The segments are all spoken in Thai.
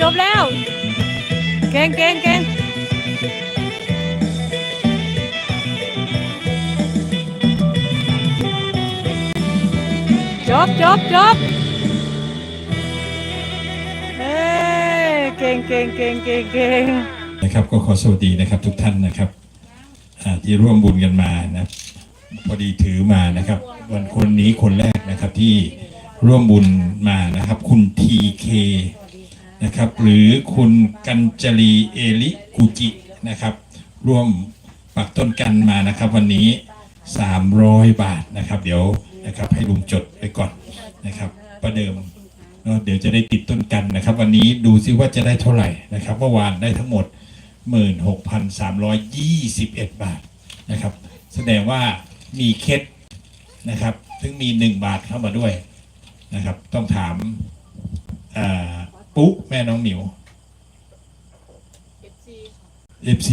จบแล้ว เก่งเก่งเก่งจบจบจบเอ้ยเก่งเก่งเก่งเก่งเก่งนะครับก็ขอสวัสดีนะครับทุกท่านนะครับอ่าที่ร่วมบุญกันมานะพอดีถือมานะครับ วันคนนี้คนแรกนะครับที่ร่วมบุญมานะครับ คุณทีเค นะครับ หรือคุณกัญจลีเอลิกุจินะครับ ร่วมปักต้นกันมานะครับ วันนี้ 300 บาทนะครับ เดี๋ยวนะครับให้ลุงจดไปก่อนนะครับ ประเดิมเดี๋ยวจะได้ติดต้นกันนะครับ วันนี้ดูซิว่าจะได้เท่าไหร่นะครับเมื่อวานได้ทั้งหมด 16,321 บาทนะครับ แสดงว่ามีเคล็ดนะครับซึ่งมี 1 บาทเข้ามาด้วยนะครับ ต้องถามอ่า ปุ๊แม่น้องหมิว FC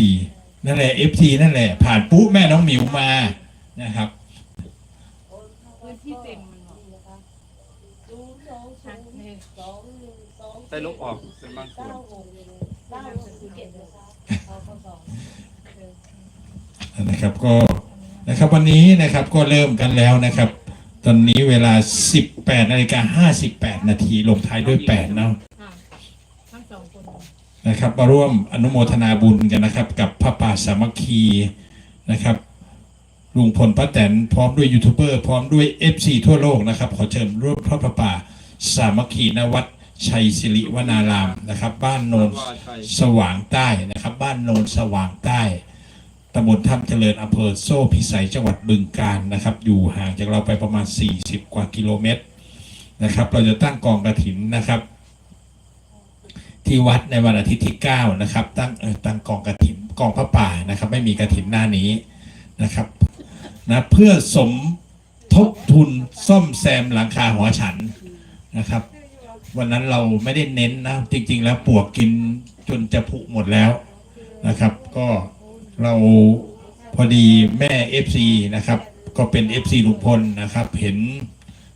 นั่นแหละ FC นั่นแหละ ผ่านปุ๊แม่น้องหมิวมานะครับ พื้นที่เต็มมันหมดได้ลบออกเป็นบางส่วนนะครับก็นะครับวันนี้นะครับก็เริ่มกันแล้วนะครับ ตอนนี้เวลา 18นาฬิกา58 นาทีลงท้ายด้วย 8 เนาะ ค่ะทั้งสองคน นะครับมาร่วมอนุโมทนาบุญกันนะครับ กับพระป่าสามัคคีนะครับลุงพลป้าแตนพร้อมด้วยยูทูบเบอร์พร้อมด้วย FC ทั่วโลกนะครับ ขอเชิญร่วมพระพระป่าสามัคคีณวัดชัยศิริวนารามนะครับ บ้านโนนสว่างใต้นะครับ บ้านโนนสว่างใต้ตำบลถ้ำเจริญอำเภอโซ่พิสัยจังหวัดบึงกาฬนะครับ อยู่ห่างจากเราไปประมาณ 40 กว่ากิโลเมตรนะครับ เราจะตั้งกองกระถินนะครับ ที่วัดในวันอาทิตย์ที่ 9 นะครับ ตั้งตั้งกองกระถินกองพระป่านะครับ ไม่มีกระถินหน้านี้นะครับนะเพื่อสมทบทุนซ่อมแซมหลังคาหอฉันนะครับ วันนั้นเราไม่ได้เน้นนะ จริง ๆ แล้วปวกกินจนจะผุหมดแล้วนะครับ ก็เราพอดีแม่ FC นะครับ ก็เป็น FC ลุงพลนะครับ เห็น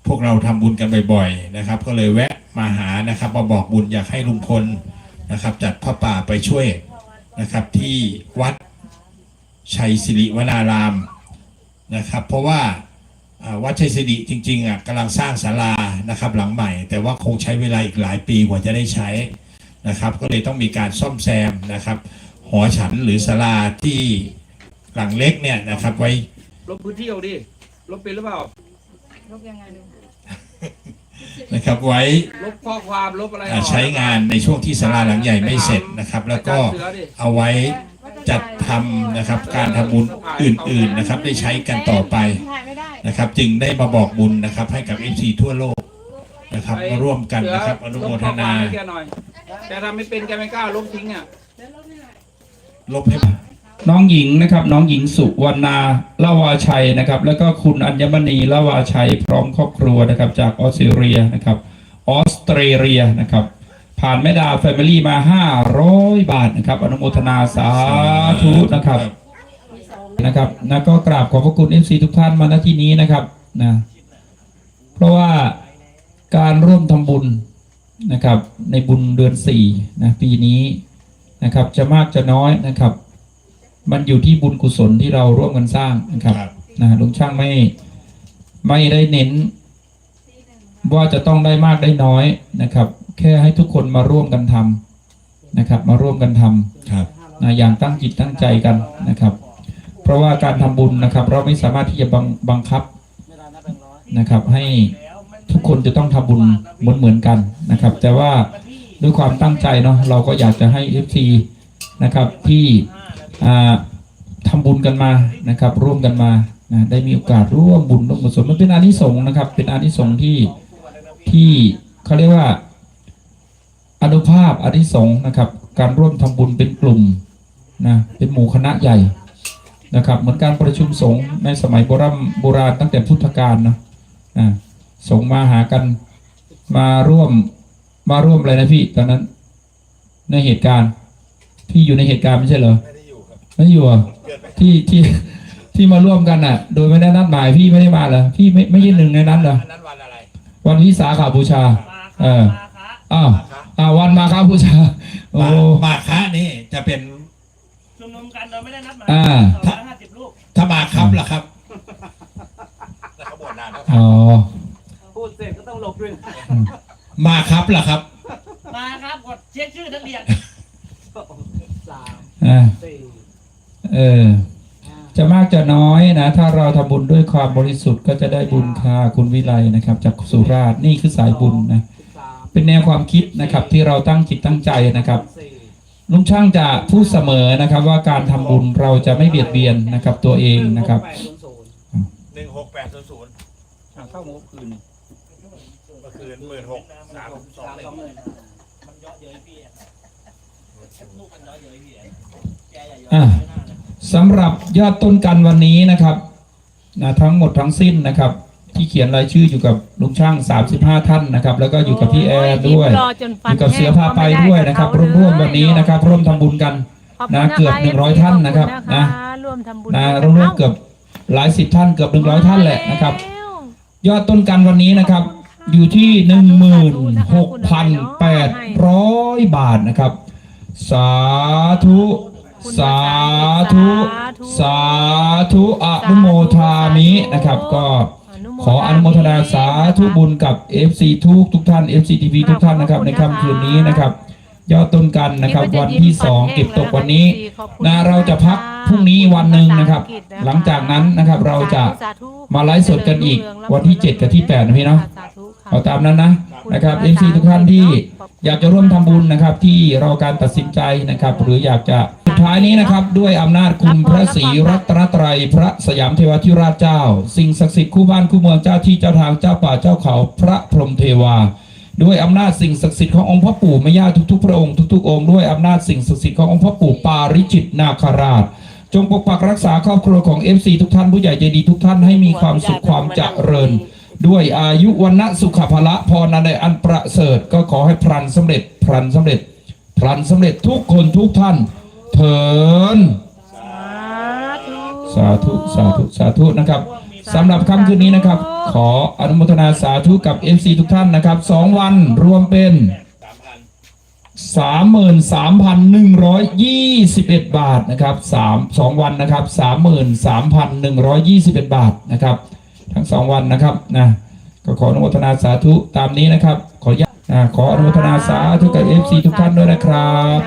พวกเราทำบุญกันบ่อย ๆ นะครับ ก็เลยแวะ มาหานะครับ มาบอกบุญอยากให้ลุงพลนะครับ จัดผ้าป่าไปช่วยนะครับ ที่วัดชัยศิริวนารามนะครับ เพราะว่าอ่าวัดชัยศิริจริงๆอะกำลังสร้างศาลานะครับ หลังใหม่ แต่ว่าคงใช้เวลาอีกหลายปีกว่าจะได้ใช้นะครับ ก็เลยต้องมีการซ่อมแซมนะครับ หอฉันหรือศาลาที่หลังเล็กเนี่ยนะครับ ไว้ลบพื้นที่เอาดิลบเป็นหรือเปล่าลบยังไงดู นะครับไว้ลบข้อความลบอะไรอ่าออกใช้งานในช่วงที่ศาลาหลังใหญ่ไม่เสร็จนะครับ แล้วก็เสือดิเอาไว้จัดทำนะครับการทำบุญอื่นๆนะครับได้ใช้กันต่อไปถ่ายไม่ได้นะครับ จึงได้มาบอกบุญนะครับให้กับ FC ทั่วโลกนะครับมาร่วมกันนะครับอนุโมทนาลบข้อควให้แกหน่อยแกทำไม่เป็นแกไม่กล้าลบทิ้งอะลบให้ น้องหญิงนะครับ น้องหญิงสุวรรณาละวาชัยนะครับ แล้วก็คุณอัญมณีละวาชัย พร้อมครอบครัวนะครับ จากออสเตรเลียนะครับ ออสเตรเลียนะครับ ผ่านแม่ดาแฟมิลี่มา 500 บาทนะครับ อนุโมทนาสาธุนะครับนะครับแล้วก็กราบขอบพระคุณเอฟซีทุกท่านมาณที่นี้นะครับนะเพราะว่าการร่วมทำบุญนะครับ ในบุญเดือนสี่นะปีนี้นะครับ จะมากจะน้อยนะครับ มันอยู่ที่บุญกุศลที่เราร่วมกันสร้างนะครับครับ นะลุงช่างไม่ไม่ได้เน้น ว่าจะต้องได้มากได้น้อยนะครับ แค่ให้ทุกคนมาร่วมกันทำนะครับ มาร่วมกันทำ ครับ นะอย่างตั้งจิตตั้งใจกันนะครับ เพราะว่าการทำบุญนะครับ เราไม่สามารถที่จะบังบังคับนะครับ ให้ทุกคนจะต้องทำบุญเหมือนเหมือนกันนะครับ แต่ว่าด้วยความตั้งใจเนาะเราก็อยากจะให้ FC นะครับที่ อ่าทำบุญกันมานะครับ ร่วมกันมานะได้มีโอกาสร่วมบุญร่วมกุศลมันเป็นอานิสงส์นะครับ เป็นอานิสงส์ที่ที่เขาเรียกว่าอนุภาพอานิสงส์นะครับ การร่วมทำบุญเป็นกลุ่มนะเป็นหมู่คณะใหญ่นะครับ เหมือนการประชุมสงฆ์ในสมัยโบราณโบราณตั้งแต่พุทธกาลนะอ่าสงฆ์มาหากันมาร่วมมาร่วมอะไรนะพี่ตอนนั้นในเหตุการณ์พี่อยู่ในเหตุการณ์ไม่ใช่เหรอ ไม่ได้อยู่ครับไม่ได้อยู่เหรอที่ที่ที่มาร่วมกันอะ โดยไม่ได้นัดหมายพี่ไม่ได้มาเหรอพี่ไม่ไม่ใช่หนึ่งในนั้นเหรอนั้นวันอะไรวันวิสาขาบูชา เอออ้าวอ่าวันมาครับผู้ชาโอ้มามาคะนี่จะเป็นชุมนุมกันโดยไม่ได้นัดหมายอ่าสองร้อยห้าสิบรูปถ้ามาครับล่ะครับอ๋อพูดเสร็จก็ต้องหลบด้วยมาครับล่ะครับ มาครับกดเช็คชื่อนักเรียนสามอ่าสี่ เออ จะมากจะน้อยนะ ถ้าเราทำบุญด้วยความบริสุทธิ์ก็จะได้บุญค่ะคุณวิไลนะครับ จากสุราษฎร์นี่คือสายบุญนะสิบสามเป็นแนวความคิดนะครับ ที่เราตั้งจิตตั้งใจนะครับสี่ลุงช่างจะพูดเสมอนะครับ ว่าการทำบุญเราจะไม่เบียดเบียนนะครับ ตัวเองนะครับแปดศูนย์ศูนย์หนึ่งหกแปดศูนย์ศูนย์อะเข้าเมื่อคืนเมื่อคืนหมื่นหกสามสองสามหนึ่งสองหมื่นมันเยอะเย้ยพี่อะลูกมันเยอะเย้ยพี่อะแกอย่าเยอะ สำหรับยอดต้นกันวันนี้นะครับนะทั้งหมดทั้งสิ้นนะครับ ที่เขียนรายชื่ออยู่กับลุงช่าง 35 ท่านนะครับ แล้วก็อยู่กับพี่แอร์ด้วยรอจนอฟันยู่กับเสือพาไปด้วยนะครับ แห้งร่วมๆวันนี้นะครับ ร่วมทำบุญกันขอบคุณนะคเกือบ 100 ท่านนะครับขอณนะร่วมทำบุญนะกัร่วมๆเกือบหลายสิบท่านเกือบ 100 ท่านแหละนะครับ ยอดต้นกันวันนี้นะครับ อยู่ที่ 16,800 บาทนะครับ สาธุ สาธุ สาธุอนุโมทามินะครับ ก็ขออนุโมทนาสาธุบุญกับ FC ทุกทุกท่าน FC TV ทุกท่านนะครับ ในค่ำคืนนี้นะครับยอดต้นกันนะครับ วันที่2เก็บตกวันนี้นะเราจะพักพรุ่งนี้วันหนึ่งนะครับ หลังจากนั้นนะครับเราจะมาไลฟ์สดกันอีกวันที่ 7 กับที่8นะพี่เนาะเอาตามนั้นนะนะครับ MC ทุกท่านที่ อยากจะร่วมทำบุญนะครับ ที่เราการตัดสินใจนะครับ หรืออยากจะสุดท้ายนี้นะครับ ด้วยอำนาจคุณพระศรีรัตนตรัยพระสยามเทวทิราชเจ้า สิ่งศักดิ์สิทธิ์คู่บ้านคู่เมืองเจ้าที่เจ้าทางเจ้าป่าเจ้าเขาพระพรหมเทวา ด้วยอำนาจสิ่งศักดิ์สิทธิ์ขององค์พระปู่แม่ย่าทุกๆพระองค์ทุกๆองค์ด้วยอำนาจสิ่งศักดิ์สิทธิ์ขององค์พระปู่ปาริจิตนาคราชจงปกปักรักษาครอบครัวของ FC ทุกท่านผู้ใหญ่ใจดีทุกท่านให้มีความสุขความเจริญ ด้วยอายุวันนะสุขภละพรนันใดอันประเสริฐก็ขอให้พลันสำเร็จพลันสำเร็จพลันสำเร็จทุกคนทุกท่านเถินสาธุสาธุสาธุนะครับสำหรับค่ำคืนนี้นะครับ ขออนุโมทนาสาธุกับ MC ทุกท่านนะครับสองวันรวมเป็นสามพัน33,121บาทนะครับสามสองวันนะครับ33,121บาทนะครับ ทั้งสองวันนะครับนะก็ขออนุโมทนาสาธุตามนี้นะครับ ขออนุญาตขออนุโมทนาสาธุกับเอฟซีทุกท่านด้วยนะครับ